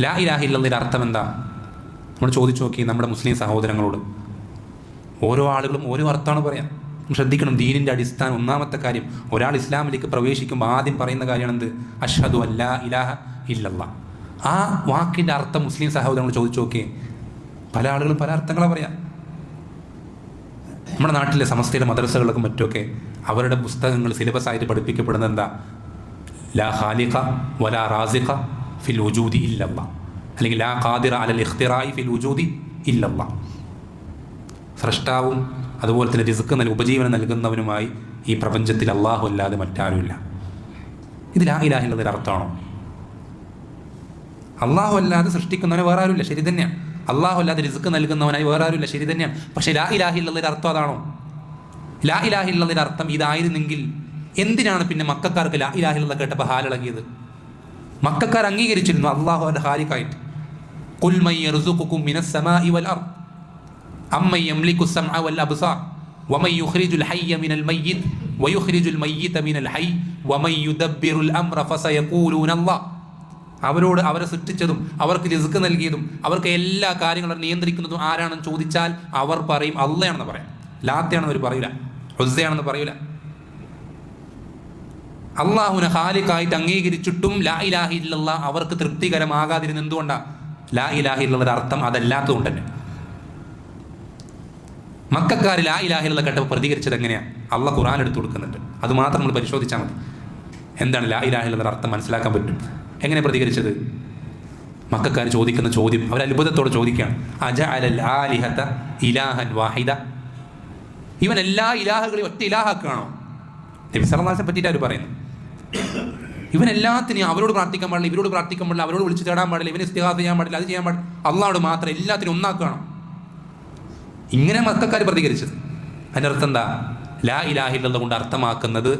ലാ ഇലാഹ ഇല്ലതിന്റെ അർത്ഥം എന്താ? നമ്മൾ ചോദിച്ചു നോക്കി നമ്മുടെ മുസ്ലിം സഹോദരങ്ങളോട്. ഓരോ ആളുകളും ഓരോ അർത്ഥമാണ് പറയാം. ശ്രദ്ധിക്കണം ദീനിന്റെ അടിസ്ഥാനം ഒന്നാമത്തെ കാര്യം ഒരാൾ ഇസ്ലാമിലേക്ക് പ്രവേശിക്കുമ്പോൾ ആദ്യം പറയുന്ന കാര്യമാണ് എന്ത് അഷ്ഹദു അല്ലാ ഇലാഹ ഇല്ലല്ല ആ വാക്കിന്റെ അർത്ഥം മുസ്ലിം സഹോദരങ്ങൾ ചോദിച്ചു നോക്കിയേ. പല ആളുകളും പല അർത്ഥങ്ങളാണ് പറയാം. നമ്മുടെ നാട്ടിലെ സമസ്തയിലെ മദ്രസകൾക്കും മറ്റുമൊക്കെ അവരുടെ പുസ്തകങ്ങൾ സിലബസ് ആയിട്ട് പഠിപ്പിക്കപ്പെടുന്നത് എന്താ? ലാ ഖാലിഖ വലാ റാസിഖ ഫിൽ ഉജൂദി ഇല്ലല്ല. അല്ലെങ്കിൽ ലാ ഖാദിറ അലൽ ഇഖ്തിറായി ഫിൽ ഉജൂദി ഇല്ലല്ല. സൃഷ്ടാവും അതുപോലെ തന്നെ റിസ്ക് നൽകി ഉപജീവനം നൽകുന്നവനുമായി ഈ പ്രപഞ്ചത്തിൽ അള്ളാഹു അല്ലാതെ മറ്റാരുമില്ല. ഇത് ലാ ഇലാഹില്ലതിന്റെ അർത്ഥമാണോ? അള്ളാഹു അല്ലാതെ സൃഷ്ടിക്കുന്നവനെ വേറെ ആരുമില്ല ശരി തന്നെയാണ് അള്ളാഹു അല്ലാതെ റിസ്ക് നൽകുന്നവനായി വേറെ ആരുമില്ല ശരി തന്നെയാണ് പക്ഷേ ലാ ഇലാഹില്ലതിന്റെ അർത്ഥം അതാണോ? ലാ ഇലാഹില്ലതിന്റെ അർത്ഥം ഇതായിരുന്നെങ്കിൽ എന്തിനാണ് പിന്നെ മക്കാർക്ക് ലാ ഇലാഹില്ല കേട്ടപ്പോൾ ഹാലിളകിയത്? മക്കാർ അംഗീകരിച്ചിരുന്നു അള്ളാഹു അല്ല ഹാലിക്കായിട്ട് قل من يرزقكم من السماء والأرض أمن يملك السمع والأبصار ومن يخرج الحي من الميت ويخرج الميت من الحي ومن يدبر الأمر فسيقولون الله അവരോട് അവരെ സൃഷ്ടിച്ചതും അവർക്ക് റിസ്ക് നൽകിയതും അവർക്ക് എല്ലാ കാര്യങ്ങളും നിയന്ത്രിക്കുന്നതും ആരാണെന്ന് ചോദിച്ചാൽ അവർ പറയും അള്ളയാണെന്ന് പറയാം ലാത്തയാണെന്ന് അവർ പറയില്ല ഹുസയാണെന്ന് പറയില്ല അള്ളാഹുനെ ഹാലിക്കായിട്ട് അംഗീകരിച്ചിട്ടും ലാ ഇലാഹി ഇല്ലല്ല അവർക്ക് തൃപ്തികരമാകാതിരുന്ന എന്തുകൊണ്ടാണ് ലാ ഇലാഹി ഇല്ലയുടെ അർത്ഥം അതല്ലാത്തതുകൊണ്ട് തന്നെ. മക്കാർ ലാ ഇലാഹി ഉള്ള കേട്ടപ്പോൾ പ്രതികരിച്ചത് എങ്ങനെയാണ് അള്ള ഖുറാൻ എടുത്തു കൊടുക്കുന്നുണ്ട്. അത് മാത്രം നമ്മൾ പരിശോധിച്ചാൽ മതി. എന്താണ് ലാ ഇലാഹി ഇലാഹിലുള്ള അർത്ഥം മനസ്സിലാക്കാൻ പറ്റും? എങ്ങനെ പ്രതികരിച്ചത്? മക്കാർ ചോദിക്കുന്ന ചോദ്യം അവർ അത്ഭുതത്തോടെ ചോദിക്കുകയാണ്. അജ അലൽ ഇലാഹൻ വാഹിദ. ഇവൻ എല്ലാ ഇലാഹകളെയും ഒറ്റ ഇലാഹാക്കുകയാണോ നബി സല്ലാസിനെ പറ്റിയിട്ട് അവർ പറയുന്നു ഇവൻ എല്ലാത്തിനെയും അവരോട് പ്രാർത്ഥിക്കാൻ പാടില്ല ഇവരോട് പ്രാർത്ഥിക്കാൻ പാടില്ല അവരോട് വിളിച്ച് തേടാൻ പാടില്ല ഇവനെ ഇസ്തിഹാസ ചെയ്യാൻ പാടില്ല അത് ചെയ്യാൻ പാടില്ല. അള്ളാഹോട് മാത്രം എല്ലാത്തിനും ഒന്നാക്കണം ഇങ്ങനെ മക്കാർ പ്രതികരിച്ചത്. അതിന്റെ അർത്ഥം എന്താ? ലാ ഇലാഹില്ല കൊണ്ട് അർത്ഥമാക്കുന്നത്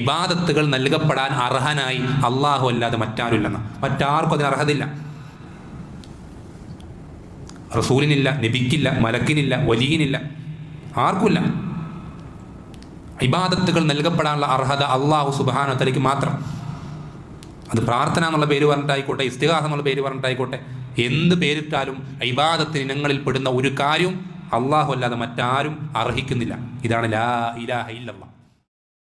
ഇബാദത്തുകൾ നൽകപ്പെടാൻ അർഹനായി അള്ളാഹു അല്ലാതെ മറ്റാരുമില്ലെന്ന. മറ്റാർക്കും അതിന് അർഹതയില്ല. റസൂലിനില്ല നബിക്കില്ല മലക്കിനില്ല വലിയനില്ല ആർക്കുമില്ല. ഇബാദത്തുകൾ നൽകപ്പെടാനുള്ള അർഹത അള്ളാഹു സുബാനത്തലയ്ക്ക് മാത്രം. അത് പ്രാർത്ഥന എന്നുള്ള പേര് പറഞ്ഞിട്ടായിക്കോട്ടെ ഇസ്തിഹാസം എന്നുള്ള പേര് പറഞ്ഞിട്ടായിക്കോട്ടെ എന്ത് പേരിട്ടാലും ഇബാദത്തിന് ഇനങ്ങളിൽ പെടുന്ന ഒരു കാര്യവും അള്ളാഹു അല്ലാതെ മറ്റാരും അർഹിക്കുന്നില്ല. ഇതാണ് ലാ ഇലാഹ ഇല്ലല്ലാ.